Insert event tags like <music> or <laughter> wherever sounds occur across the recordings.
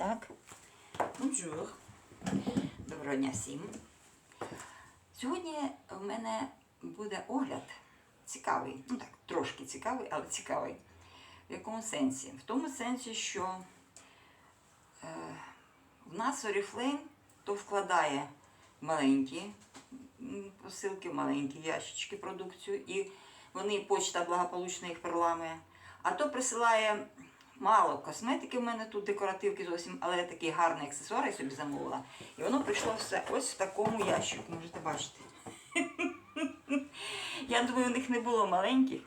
Так. Бонжур. Доброго дня всім. Сьогодні в мене буде огляд цікавий. Ну так, трошки цікавий, але цікавий. В якому сенсі? В тому сенсі, що е, в нас Oriflame то вкладає маленькі посилки, маленькі ящички продукцію, і вони почта благополучно їх переламує. А то присилає мало косметики в мене тут, декоративки зовсім, але такий гарний аксесуар я собі замовила. І воно прийшло все ось в такому ящику, можете бачити. Я думаю, у них не було маленьких.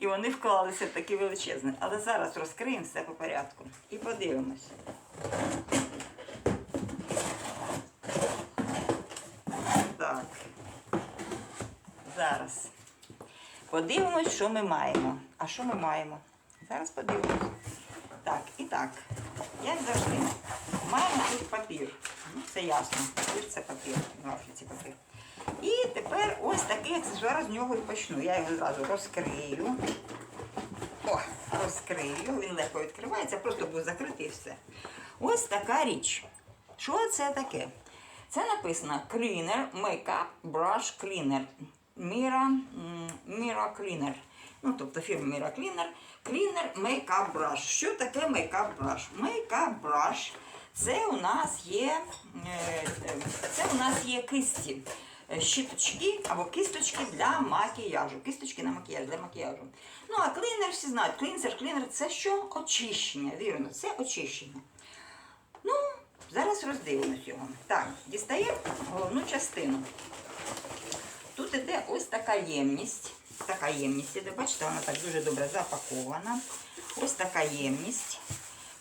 І вони вклалися в такі величезні. Але зараз розкриємо все по порядку і подивимося. Так. Зараз. Подивимось, що ми маємо. А що ми маємо? Зараз подивимось. Так, і так, як завжди, маємо тут папір. Ну, це ясно. Папір це папір. Африці папір. І тепер ось такий аксесуар з нього і почну. Я його зразу розкрию. О, розкрию. Він легко відкривається, просто був закритий і все. Ось така річ. Що це таке? Це написано Cleaner Makeup Brush Cleaner. Mira, Mira. Ну, тобто фірма Mira Cleaner. Cleaner Makeup Brush. Що таке Makeup Brush? Makeup Brush це у нас є, е, це у нас є кисті. е, Щіточки або кисточки для макіяжу. Кисточки на макіяж для макіяжу. Ну а клінер всі знають. Клінсер, клінер це що? Очищення. Вірно, це очищення. Ну, зараз роздивимось його. Так, дістаємо головну частину. Тут іде ось така ємність. Така ємність іде, бачите, вона так дуже добре запакована. Ось така ємність.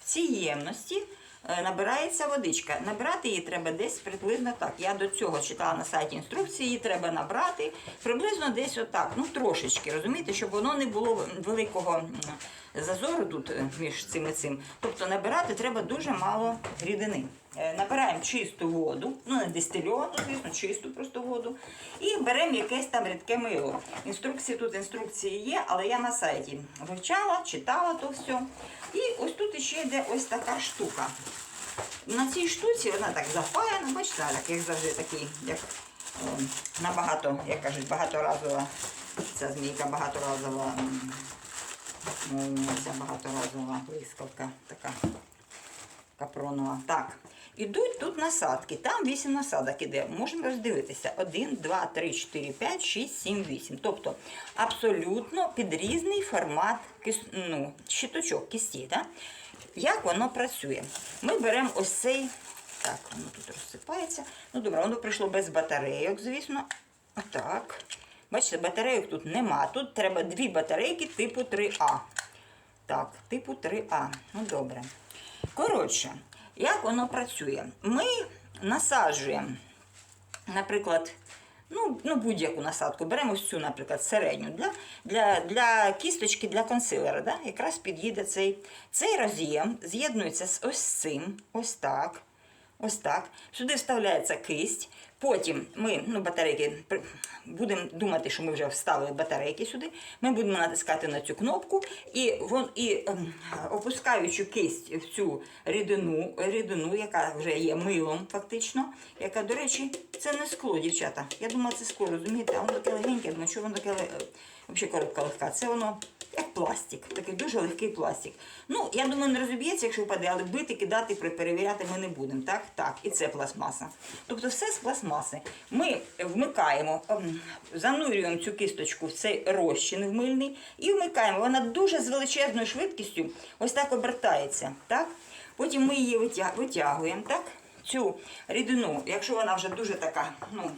В цій ємності е, набирається водичка. Набирати її треба десь приблизно так. Я до цього читала на сайті інструкції, її треба набрати приблизно десь отак, ну трошечки, розумієте, щоб воно не було великого зазору тут е, між цим і цим. Тобто набирати треба дуже мало рідини. Е, Набираємо чисту воду, ну не дистильовану, звісно, чисту просто воду. І беремо якесь там рідке мило. Інструкції тут інструкції є, але я на сайті вивчала, читала то все. І ось тут ще йде ось така штука. На цій штуці вона так запаяна, бачите, так, як завжди такий, як е, набагато, як кажуть, багаторазова. Ця змійка багаторазова. Ця багаторазова блискавка така капронова. Так, ідуть тут насадки. Там 8 насадок іде. Можемо роздивитися. 1, 2, 3, 4, 5, 6, 7, 8. Тобто абсолютно під різний формат кис- ну, щиточок кисті. Да? Як воно працює? Ми беремо ось цей. Так, воно тут розсипається. Ну, добре, воно прийшло без батарейок, звісно. Отак. Бачите, батарейок тут нема. Тут треба дві батарейки типу 3А. Так, типу 3А. Ну добре. Коротше, як воно працює? Ми насаджуємо, наприклад, ну, ну будь-яку насадку. Беремо цю, наприклад, середню для, для, для кісточки, для консилера. Да? Якраз під'їде цей. Цей роз'єм з'єднується з ось цим, ось так. Ось так. Сюди вставляється кисть. Потім ми, ну, батарейки, будемо думати, що ми вже вставили батарейки сюди. Ми будемо натискати на цю кнопку і, вон, і ем, опускаючи кисть в цю рідину, рідину, яка вже є милом, фактично, яка, до речі, це не скло, дівчата. Я думала, це скло, розумієте, а воно таке легеньке, думаю, що воно таке взагалі коробка легка. Це воно як пластик, такий дуже легкий пластик. Ну, я думаю, не розіб'ється, якщо впаде, але бити, кидати, перевіряти ми не будемо. Так, так, і це пластмаса. Тобто все з пластмаси. Ми вмикаємо, ем, занурюємо цю кісточку в цей розчин мильний і вмикаємо. Вона дуже з величезною швидкістю ось так обертається. Так? Потім ми її витягуємо, так? Цю рідину, якщо вона вже дуже така, ну,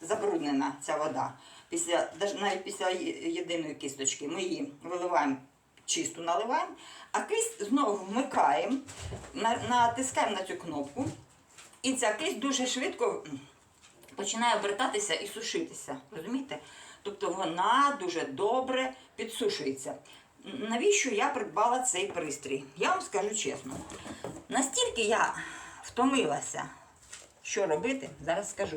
забруднена ця вода. Після, навіть після єдиної кісточки ми її виливаємо, чисту наливаємо, а кисть знову вмикаємо, натискаємо на цю кнопку, і ця кисть дуже швидко починає обертатися і сушитися. Розумієте? Тобто вона дуже добре підсушується. Навіщо я придбала цей пристрій? Я вам скажу чесно. Настільки я втомилася що робити, зараз скажу.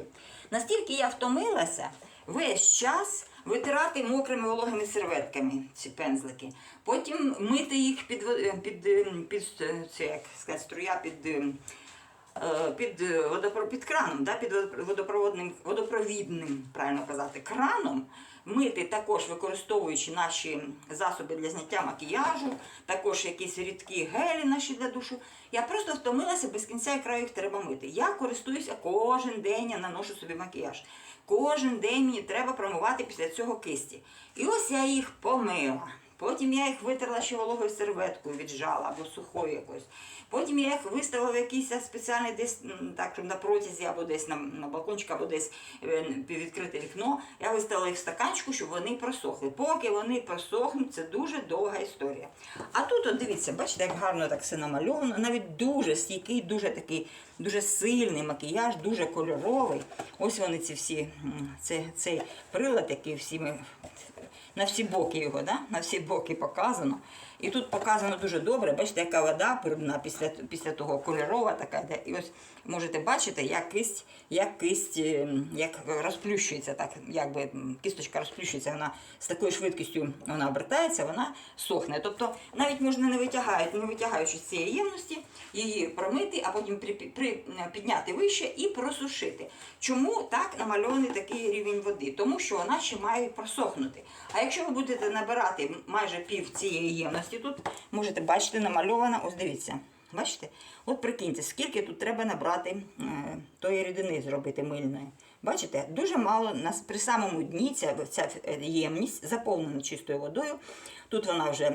Настільки я втомилася весь час витирати мокрими вологими серветками ці пензлики. Потім мити їх під, під, під, е, під, е, це, як сказати, струя під. е, е, Під, е, водопро- під краном, да, під водопроводним, водопровідним, правильно казати, краном, мити також використовуючи наші засоби для зняття макіяжу, також якісь рідкі гелі наші для душу. Я просто втомилася без кінця і краю їх треба мити. Я користуюся кожен день, я наношу собі макіяж. Кожен день мені треба промивати після цього кисті. І ось я їх помила. Потім я їх витерла ще вологою серветкою, віджала або сухою якоюсь. Потім я їх виставила в якийсь спеціальний десь так, щоб на протязі, або десь на, на балкончик, або десь е, відкрите вікно. Я виставила їх в стаканчику, щоб вони просохли. Поки вони просохнуть, це дуже довга історія. А тут, от дивіться, бачите, як гарно так все намальовано. Навіть дуже стійкий, дуже такий, дуже сильний макіяж, дуже кольоровий. Ось вони ці всі, це, цей прилад, який всі ми на всі боки його, да? на всі боки показано. І тут показано дуже добре, бачите, яка вода природна після, після того кольорова така. Де, і ось можете бачити, як кисть, як кисть ем, як розплющується, так, якби кісточка розплющується, вона з такою швидкістю вона обертається, вона сохне. Тобто навіть можна не витягаючи, не витягаючи з цієї ємності, її промити, а потім при, при, підняти вище і просушити. Чому так намальований такий рівень води? Тому що вона ще має просохнути. А якщо ви будете набирати майже пів цієї ємності, тут можете бачити, намальована, ось дивіться. Бачите? От прикиньте, скільки тут треба набрати е, тої рідини зробити мильної. Бачите, дуже мало нас при самому дні ця, ця е, ємність заповнена чистою водою. Тут вона вже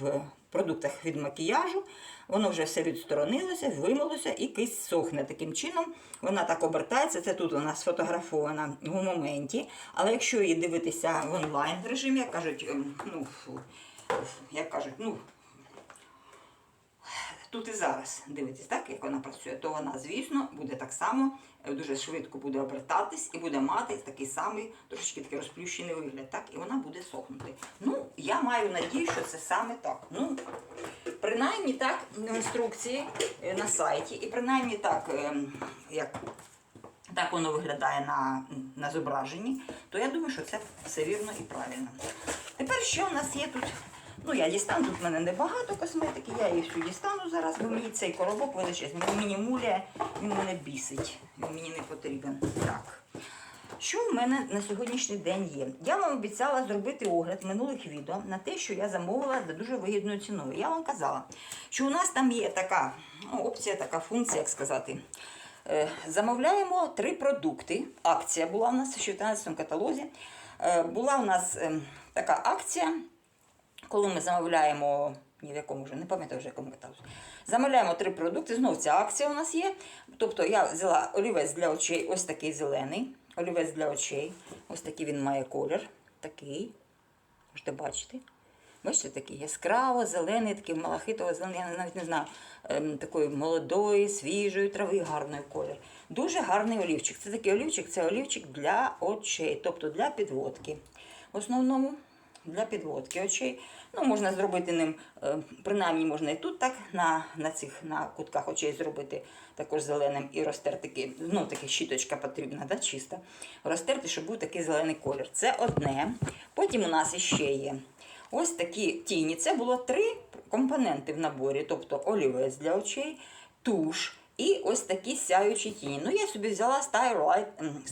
в продуктах від макіяжу, воно вже все відсторонилося, вимилося і кисть сохне таким чином. Вона так обертається. Це тут вона сфотографована в моменті. Але якщо її дивитися в онлайн режимі, як кажуть, ем, ну, як кажуть, ну тут і зараз дивитесь, так, як вона працює, то вона, звісно, буде так само е, дуже швидко буде обертатись і буде мати такий самий трошечки такий розплющений вигляд, так, і вона буде сохнути. Ну, я маю надію, що це саме так. Ну, принаймні так інструкції е, на сайті, і принаймні так, ем, як так воно виглядає на, на зображенні, то я думаю, що це все вірно і правильно. Тепер що в нас є тут? Ну, я дістану, тут в мене небагато косметики, я її всю дістану зараз, бо мені цей коробок величезний, він мені муляє, він мене бісить, він мені не потрібен. Так. Що в мене на сьогоднішній день є? Я вам обіцяла зробити огляд минулих відео на те, що я замовила за дуже вигідною ціною. Я вам казала, що у нас там є така ну, опція, така функція, як сказати. Е, Замовляємо три продукти. Акція була у нас в 14 каталозі. Е, Була у нас ем, така акція, коли ми замовляємо. Ні в якому вже, не пам'ятаю вже якому каталозі. Замовляємо три продукти. Знов ця акція у нас є. Тобто я взяла олівець для очей, ось такий зелений. Олівець для очей. Ось такий він має колір. Такий. Можете бачити. Бачите, такий яскраво, зелений, такий малахитово зелений, я навіть не знаю, ем, такої молодої, свіжої трави, гарний колір. Дуже гарний олівчик. Це такий олівчик, це олівчик для очей, тобто для підводки. В основному для підводки очей. Ну, можна зробити ним, е, принаймні можна і тут так на, на цих на кутках очей зробити також зеленим і розтерти, ну таки щіточка потрібна, да, чиста. Розтерти, щоб був такий зелений колір. Це одне. Потім у нас іще є ось такі тіні. Це було три компоненти в наборі, тобто олівець для очей, туш. І ось такі сяючі тіні. Ну, я собі взяла Starlight,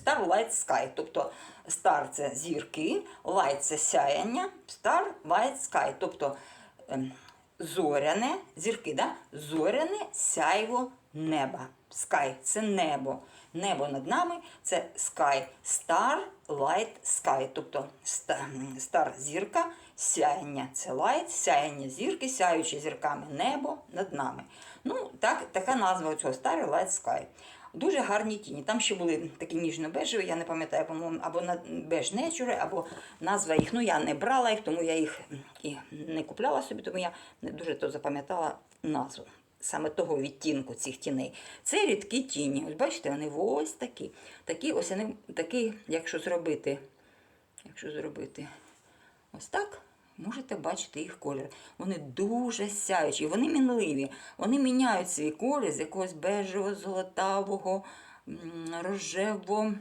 Starlight Sky. Тобто Star це зірки, Light це сяяння, Star Light Sky. Тобто ем, зоряне, зірки, да? зоряне сяйво неба. Sky це небо. Небо над нами це sky. Star, light, sky. Тобто star зірка, сяяння це light, сяяння зірки, сяючи зірками небо над нами. Ну, так, така назва цього Star, light, sky. Дуже гарні тіні. Там ще були такі ніжно-бежеві, я не пам'ятаю, по-моєму, або на беж Nature, або назва їх. Ну, я не брала їх, тому я їх і не купляла собі, тому я не дуже то запам'ятала назву. Саме того відтінку цих тіней. Це рідкі тіні. Ось бачите, вони ось такі. Такі, ось вони такі, якщо зробити, якщо зробити ось так, можете бачити їх колір. Вони дуже сяючі, вони мінливі. Вони міняють свій колір з якогось бежевого, золотавого, рожевого,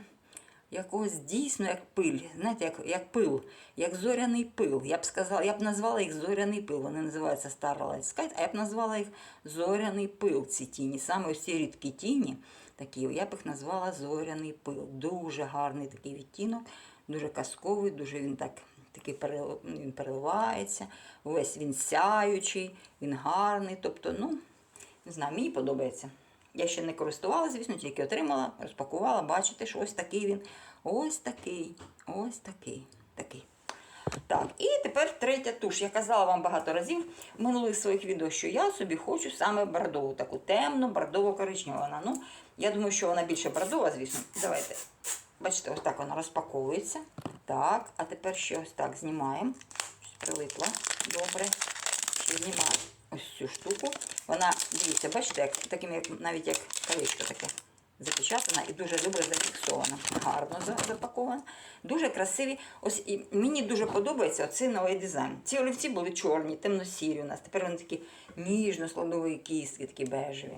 якогось дійсно як пиль. Знаєте, як, як пил, як зоряний пил. Я б сказала, я б назвала їх зоряний пил. Вони називаються Starlight Sky, а я б назвала їх зоряний пил, ці тіні. Саме ці рідкі тіні, такі, я б їх назвала зоряний пил. Дуже гарний такий відтінок, дуже казковий, дуже він так. Такий він переливається, весь він сяючий, він гарний. Тобто, ну, не знаю, мені подобається. Я ще не користувалася, звісно, тільки отримала, розпакувала. Бачите, що ось такий він. Ось такий, ось такий. такий. Так, і тепер третя туш. Я казала вам багато разів в минулих своїх відео, що я собі хочу саме бордову, таку темну, бордово-коричневу. Ну, я думаю, що вона більше бордова, звісно. Давайте. Бачите, ось так вона розпаковується. Так, а тепер ще ось так знімаємо. Прилипла. Добре. Ще знімаємо ось цю штуку. Вона, дивіться, бачите, як, таким, як, навіть як колечко таке запечатана і дуже добре зафіксована. Гарно запакована. Дуже красиві. Ось і мені дуже подобається оцей новий дизайн. Ці олівці були чорні, темно-сірі у нас. Тепер вони такі ніжно-складові кістки, такі бежеві.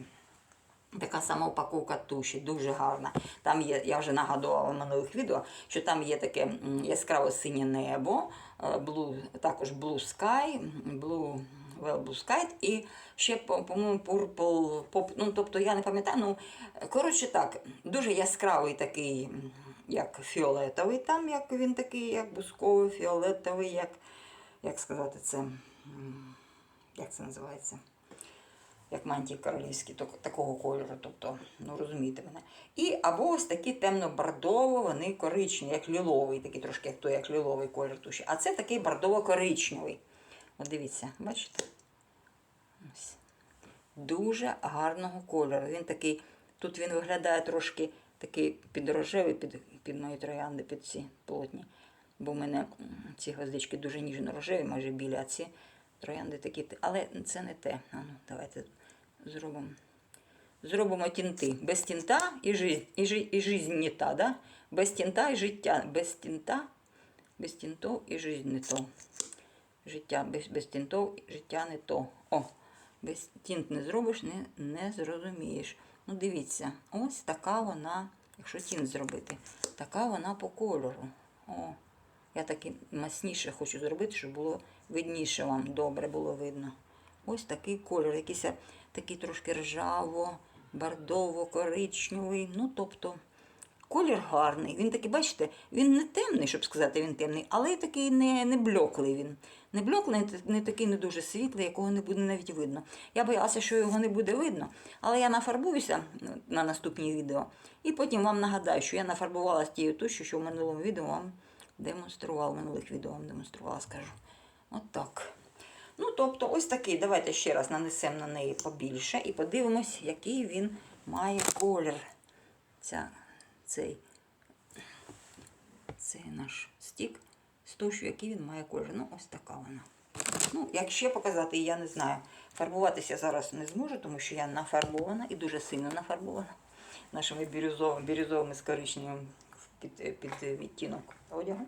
Така сама упаковка туші, дуже гарна. Там є, я вже нагадувала в минулих відео, що там є таке яскраво синє небо, е, blue, також Blue Sky, Blue, well, Blue Sky і ще, по- по-моєму, Purple Pop. Ну, тобто я не пам'ятаю. Ну, коротше так, дуже яскравий такий, як фіолетовий, там, як він такий, як бусковий, фіолетовий, як, як сказати це, як це називається? Як мантії королівські, такого кольору, тобто, ну розумієте мене. І або ось такі темно-бордово, вони коричневі, як ліловий, такий трошки як той, як ліловий колір туші. А це такий бордово-коричневий. От дивіться, бачите? Ось. Дуже гарного кольору. Він такий, тут він виглядає трошки такий підрожевий під, під мої троянди, під ці плотні. Бо в мене ці гвоздички дуже ніжно-рожеві, майже білі, а ці троянди такі. Але це не те. Ну, давайте зробимо. Зробимо тінти. Без тінта і жизнь, і, жи- і жизнь не та, да? Без тінта і життя. Без тінта, без тінтов і жизнь не то. Життя без, без тінтов, життя не то. О, без тінт не зробиш, не, не зрозумієш. Ну, дивіться, ось така вона, якщо тінт зробити, така вона по кольору. О, я таки масніше хочу зробити, щоб було видніше вам, добре було видно. Ось такий кольор, якийсь такий трошки ржаво, бордово-коричневий. Ну, тобто, колір гарний. Він такий, бачите, він не темний, щоб сказати, він темний, але й такий не, не блеклий він. Не блеклий, не такий не дуже світлий, якого не буде навіть видно. Я боялася, що його не буде видно, але я нафарбуюся на наступні відео. І потім вам нагадаю, що я нафарбувала тією тушю, що в минулому відео вам демонструвала, в минулих відео вам демонструвала, скажу. От так. Ну, тобто, ось такий. Давайте ще раз нанесемо на неї побільше і подивимось, який він має колір. Ця, цей, цей наш стік з тушу, який він має колір. Ну, ось така вона. Ну, як ще показати, я не знаю. Фарбуватися зараз не зможу, тому що я нафарбована і дуже сильно нафарбована нашими бірюзовими, бірюзовими з коричневим під, під відтінок одягу.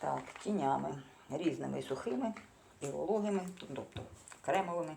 Так, тінями різними сухими, і вологими, тобто кремовими.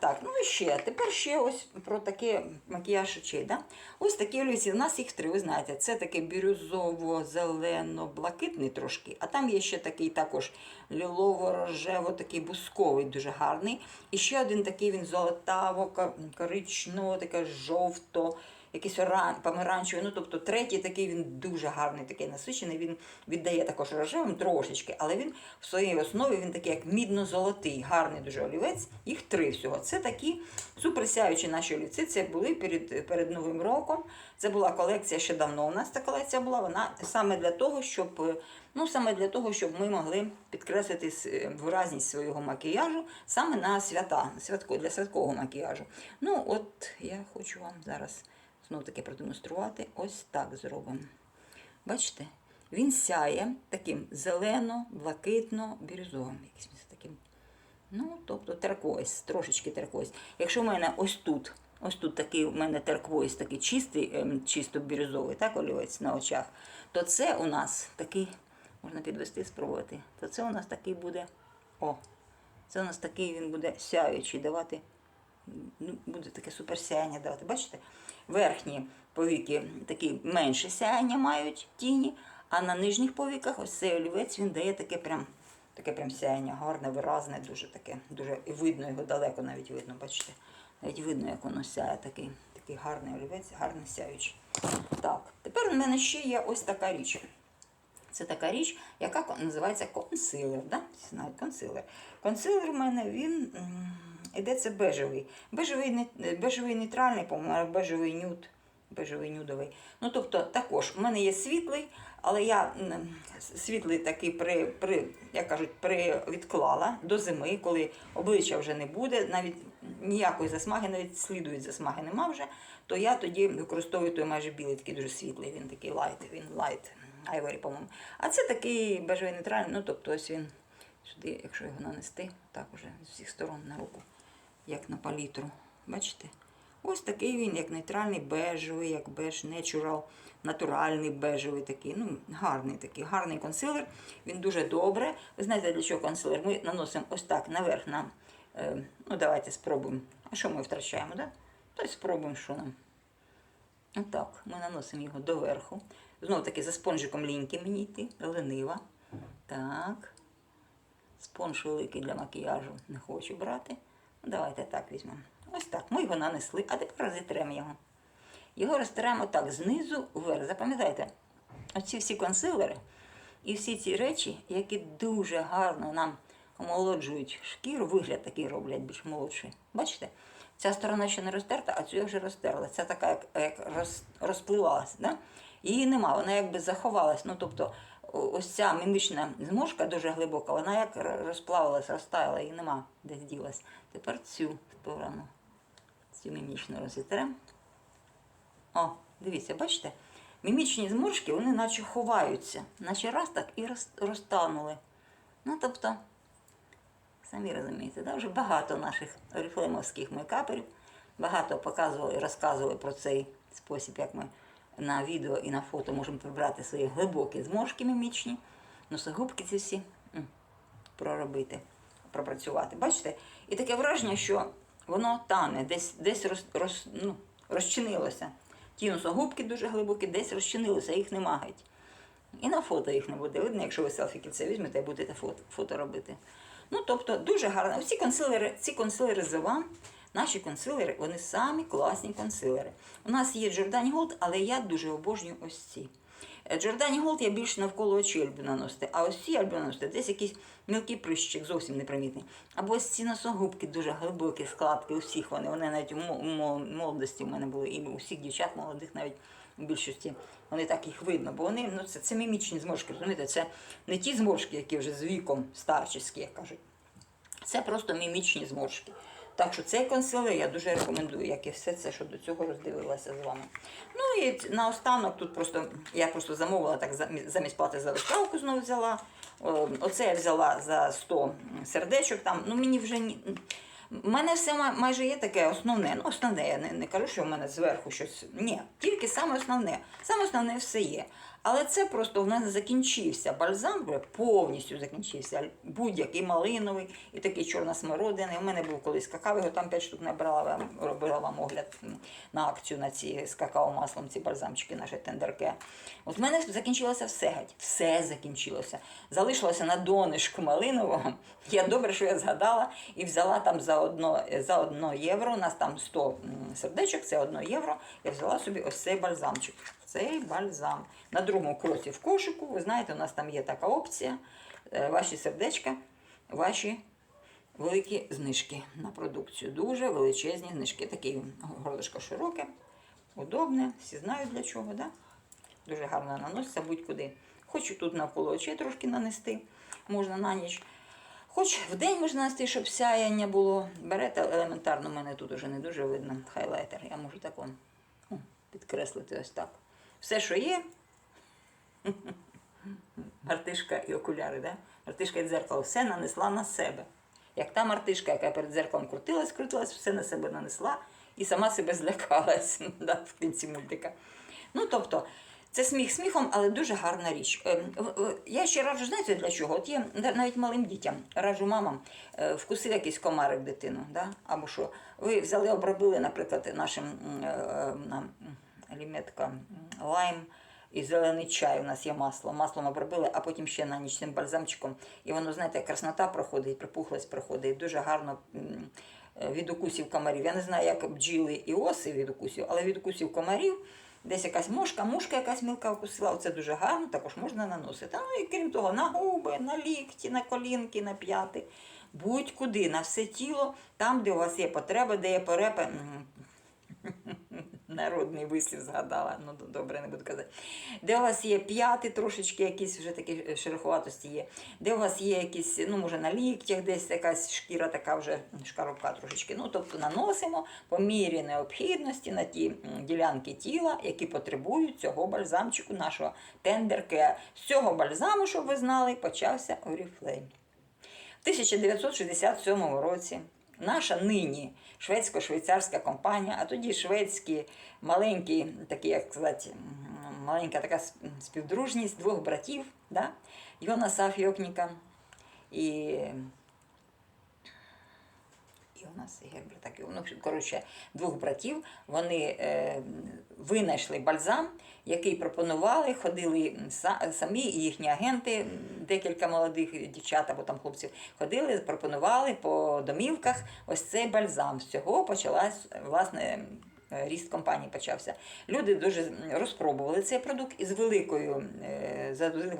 Так, ну і ще, тепер ще ось про таке макіяж очей. Да? Ось такі олівці. У нас їх три, ви знаєте, це такий бірюзово-зелено-блакитний трошки, а там є ще такий також лілово-рожево, такий бусковий, дуже гарний. І ще один такий він золотаво-коричнево, таке жовто якийсь оран, помаранчевий. Ну, тобто третій такий він дуже гарний, такий насичений. Він віддає також рожевим трошечки, але він в своїй основі він такий як мідно-золотий, гарний дуже олівець. Їх три всього. Це такі суперсяючі наші олівці. Це були перед, перед Новим роком. Це була колекція ще давно. У нас ця колекція була. Вона саме для того, щоб. Ну, саме для того, щоб ми могли підкреслити виразність свого макіяжу саме на свята, святко, для святкового макіяжу. Ну, от я хочу вам зараз знову таки продемонструвати. Ось так зробимо. Бачите? Він сяє таким зелено-блакитно-бірюзовим. Таким. Ну, тобто теркойс, трошечки теркойс. Якщо в мене ось тут, ось тут такий у мене терквойс, такий чистий, ем, чисто бірюзовий, так, олівець на очах, то це у нас такий, можна підвести, спробувати, то це у нас такий буде, о, це у нас такий він буде сяючий, давати буде таке суперсяяння давати. Бачите? Верхні повіки такі менше сяяння мають тіні, а на нижніх повіках ось цей олівець він дає таке прям, таке прям сяяння, гарне, виразне, дуже таке, дуже видно його далеко навіть видно, бачите? Навіть видно, як воно сяє, такий, такий гарний олівець, гарний сяючий. Так, тепер у мене ще є ось така річ. Це така річ, яка називається консилер. Да? Консилер. Консилер у мене він іде це бежевий. Бежевий, бежевий нейтральний, по-моєму, бежевий нюд. Бежевий нюдовий. Ну, тобто, також у мене є світлий, але я світлий такий при, при, як кажуть, при відклала до зими, коли обличчя вже не буде, навіть ніякої засмаги, навіть сліду від засмаги нема вже, то я тоді використовую той майже білий, такий дуже світлий, він такий лайт, він лайт, айворі, по-моєму. А це такий бежевий нейтральний, ну тобто ось він сюди, якщо його нанести, так уже з всіх сторон на руку, як на палітру. Бачите? Ось такий він, як нейтральний бежевий, як беж natural, натуральний бежевий такий. Ну, гарний такий, гарний консилер. Він дуже добре. Ви знаєте, для чого консилер? Ми наносимо ось так наверх нам. Е, ну, давайте спробуємо. А що ми втрачаємо, да? То й спробуємо, що нам. Отак, ми наносимо його доверху. Знову таки за спонжиком ліньки мені йти, ленива. Так. Спонж великий для макіяжу не хочу брати. Давайте так візьмемо. Ось так. Ми його нанесли, а тепер розітремо його. Його розтираємо так знизу вверх. Запам'ятайте, оці всі консилери і всі ці речі, які дуже гарно нам омолоджують шкіру, вигляд такий роблять більш молодший. Бачите? Ця сторона ще не розтерта, а цю я вже розтерла. Ця така, як, як роз, розпливалась. Да? Її нема, вона якби заховалась. Ну, тобто, ось ця мімічна зморшка дуже глибока, вона як розплавилась, розтаяла, її нема, десь ділась. Тепер цю сторону, цю мімічну розітремо. О, дивіться, бачите? Мімічні зморшки, вони наче ховаються, наче раз так і розтанули. Ну, тобто, самі розумієте, да? вже багато наших оріфлеймовських мейкаперів, багато показували і розказували про цей спосіб, як ми на відео і на фото можемо прибрати свої глибокі зморшки мімічні, носогубки ці всі проробити, пропрацювати. Бачите? І таке враження, що воно тане, десь, десь роз, роз, ну, розчинилося. Ті носогубки дуже глибокі, десь розчинилися, їх нема геть. І на фото їх не буде видно, якщо ви селфі кільце візьмете будете фото, фото робити. Ну, тобто, дуже гарно. Ці консилери, ці консилери One, наші консилери, вони самі класні консилери. У нас є Giordani Gold, але я дуже обожнюю ось ці. Е, Giordani Gold я більше навколо очей люблю наносити, а ось ці я люблю наносити десь якийсь мілкий прищик, зовсім непримітний. Або ось ці носогубки дуже глибокі складки, у всіх вони. Вони навіть у мо- мо- молодості в мене були, і у всіх дівчат молодих навіть у більшості. Вони так їх видно, бо вони ну, це, це мімічні зморшки. Розумієте, це не ті зморшки, які вже з віком старчі, як кажуть. Це просто мімічні зморшки. Так що цей консилер я дуже рекомендую, як і все це, що до цього роздивилася з вами. Ну і наостанок тут просто я просто замовила так замість плати за доставку знову взяла. Оце я взяла за 100 сердечок. Там, ну мені вже. У мене все май- майже є таке основне. Ну, основне, я не, не кажу, що в мене зверху щось. Ні, тільки саме основне. Саме основне все є. Але це просто в мене закінчився. Бальзам повністю закінчився. Будь-який малиновий і такий чорна смородина. У мене був колись какао, його там 5 штук набрала, робила вам огляд на акцію на ці з какао-маслом, ці бальзамчики, наші тендерке. От в мене закінчилося все геть. Все закінчилося. Залишилося на донишку малинового. Я добре, що я згадала і взяла там за одно, за одно євро. У нас там 100 сердечок, це одно євро. Я взяла собі ось цей бальзамчик. Цей бальзам. На другому кроці в кошику. Ви знаєте, у нас там є така опція. Е, Ваші сердечка, ваші великі знижки на продукцію. Дуже величезні знижки. Такі горлишко широке, удобне, всі знають для чого, да? Дуже гарно наноситься будь-куди. Хочу тут навколо очей трошки нанести, можна на ніч. Хоч в день можна нанести, щоб сяяння було. Берете елементарно, в мене тут уже не дуже видно хайлайтер. Я можу так он, о, підкреслити ось так. Все, що є, <laughs> Мартишка і окуляри, да? Мартишка і дзеркало, все нанесла на себе. Як та мартишка, яка перед дзеркалом крутилась, крутилась, все на себе нанесла і сама себе злякалась <laughs> да, в кінці мультика. Ну, тобто, Це сміх сміхом, але дуже гарна річ. Е, в- Я ще раджу, знаєте для чого? От є навіть малим дітям, раджу мамам, е, вкусив якийсь комарик дитину, да? або що. Ви взяли, обробили, наприклад, нашим е, е, нам, м, ліметка м, лайм і зелений чай. У нас є масло. Маслом обробили, а потім ще на нічним бальзамчиком. І воно, знаєте, краснота проходить, припухлость проходить. Дуже гарно. е, Від укусів комарів. Я не знаю, як бджіли і оси від укусів, але від укусів комарів десь якась мушка, мушка якась мілка укусила. Оце дуже гарно, також можна наносити. Ну і крім того, на губи, на лікті, на колінки, на п'яти. Будь-куди, на все тіло, там, де у вас є потреба, де є порепи. <laughs> Народний вислів згадала, ну добре, не буду казати. Де у вас є п'яти, трошечки якісь вже такі шероховатості є. Де у вас є якісь, ну може на ліктях десь якась шкіра така вже шкарубка трошечки. Ну тобто наносимо по мірі необхідності на ті ділянки тіла, які потребують цього бальзамчику нашого тендерке. З цього бальзаму, щоб ви знали, почався Oriflame. В 1967 році наша нині шведсько-швейцарська компанія, а тоді шведські маленькі, такі, як сказати, маленька така співдружність двох братів, да? Йонаса Фьокніка і нас Гербер і ну, коротше, двох братів, вони е, винайшли бальзам, який пропонували, ходили самі і їхні агенти, декілька молодих дівчат або там хлопців, ходили, пропонували по домівках ось цей бальзам. З цього почалась, власне, ріст компанії почався. Люди дуже розпробували цей продукт і з великою е,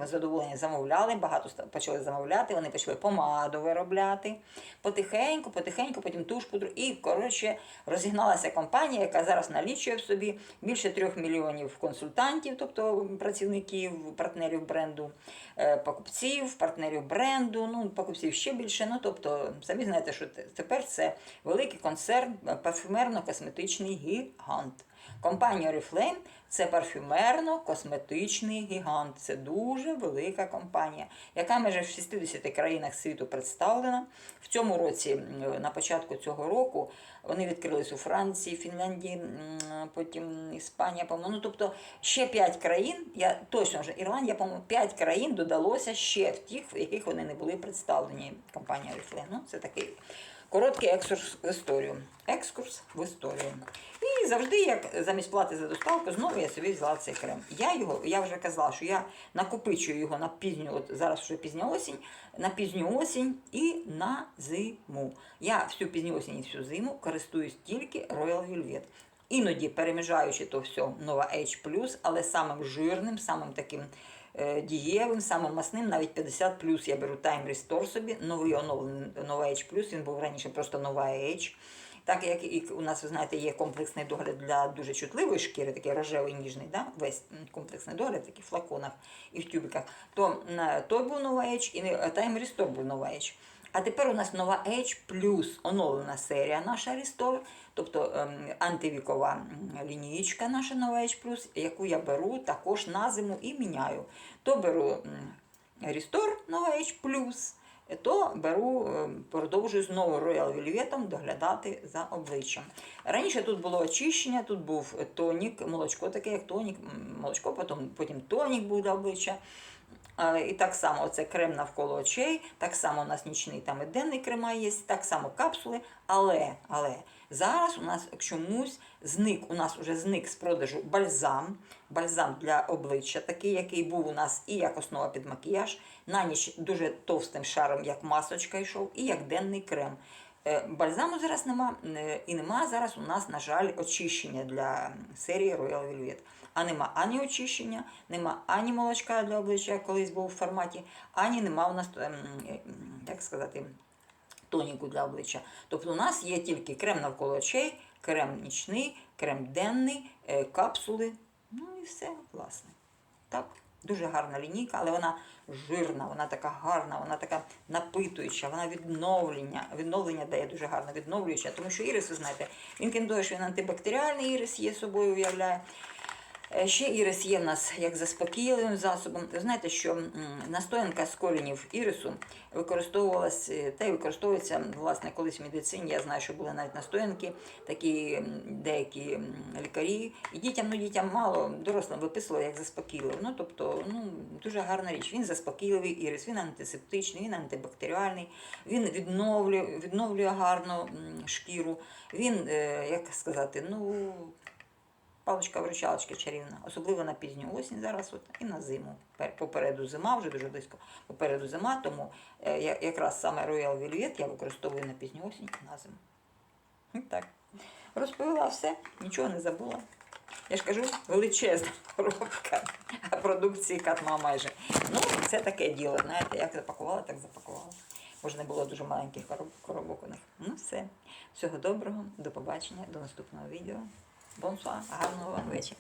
задоволенням замовляли, багато почали замовляти, вони почали помаду виробляти. Потихеньку, потихеньку, потім туш пудру. І, коротше, розігналася компанія, яка зараз налічує в собі більше трьох мільйонів консультантів, тобто працівників, партнерів бренду, е, покупців, партнерів бренду, ну, покупців ще більше. Ну, тобто, самі знаєте, що тепер це великий концерн, е, парфюмерно-косметичний гігант. Компанія Oriflame – це парфюмерно-косметичний гігант. Це дуже велика компанія, яка майже в 60 країнах світу представлена. В цьому році, на початку цього року, вони відкрились у Франції, Фінляндії, потім Іспанія, по-моєму. Ну, тобто ще 5 країн, я точно вже Ірландія, по-моєму, 5 країн додалося ще в тих, в яких вони не були представлені. Компанія Oriflame. Ну, це такий Короткий екскурс в історію. Екскурс в історію. І завжди, як замість плати за доставку, знову я собі взяла цей крем. Я його, я вже казала, що я накопичую його на пізню, от зараз вже пізня осінь, на пізню осінь і на зиму. Я всю пізню осінь і всю зиму користуюсь тільки Royal Velvet. Іноді переміжаючи то все Nova H+, але самим жирним, самим таким дієвим, самим масним, навіть 50 я беру Time Restore собі, новий оновлений Nova H+, він був раніше просто Nova H. Так як і у нас, ви знаєте, є комплексний догляд для дуже чутливої шкіри, такий рожевий ніжний, да? весь комплексний догляд такий в флаконах і в тюбиках, то той був Nova H і е, Time Restore був Nova H. А тепер у нас нова H плюс оновлена серія наша Restore, тобто ем, антивікова лінієчка наша нова H плюс, яку я беру також на зиму і міняю. То беру Restore нова H плюс, то беру, ем, продовжую знову Royal Velvet доглядати за обличчям. Раніше тут було очищення, тут був тонік, молочко таке, як тонік, молочко, потім, потім тонік був для обличчя. Е, І так само це крем навколо очей, так само у нас нічний там і денний крема є, так само капсули. Але, але зараз у нас чомусь зник, у нас вже зник з продажу бальзам, бальзам для обличчя, такий, який був у нас і як основа під макіяж, на ніч дуже товстим шаром, як масочка йшов, і як денний крем. Е, Бальзаму зараз нема, е, і нема зараз у нас, на жаль, очищення для серії Royal Velvet. А нема ані очищення, нема ані молочка для обличчя, колись був в форматі, ані нема у нас, ем, е, як сказати, тоніку для обличчя. Тобто у нас є тільки крем навколо очей, крем нічний, крем денний, капсули. Ну і все, власне. Так, дуже гарна лінійка, але вона жирна, вона така гарна, вона така напитуюча, вона відновлення, відновлення дає дуже гарно відновлююча, тому що ірис, ви знаєте, він що він антибактеріальний ірис є собою уявляє. Е, Ще ірис є в нас як заспокійливим засобом. Ви знаєте, що настоянка з коренів ірису використовувалась е, та й використовується власне колись в медицині. Я знаю, що були навіть настоянки, такі деякі лікарі. І дітям, ну дітям мало, дорослим виписували як заспокійливо. Ну тобто, ну дуже гарна річ. Він заспокійливий ірис, він антисептичний, він антибактеріальний, він відновлює, відновлює гарно шкіру. Він, е, як сказати, ну паличка виручалочка чарівна, особливо на пізню осінь зараз от, і на зиму. Попереду зима, вже дуже близько. Попереду зима, тому е, якраз саме Royal Velvet я використовую на пізню осінь і на зиму. Так. Розповіла все, нічого не забула. Я ж кажу, величезна <laughs> коробка, продукції катма майже. Ну, це таке діло, знаєте, як запакувала, так запакувала. Може, не було дуже маленьких коробок у них. Ну, все. Всього доброго, до побачення, до наступного відео. Бонсуа, гарного вам вечора.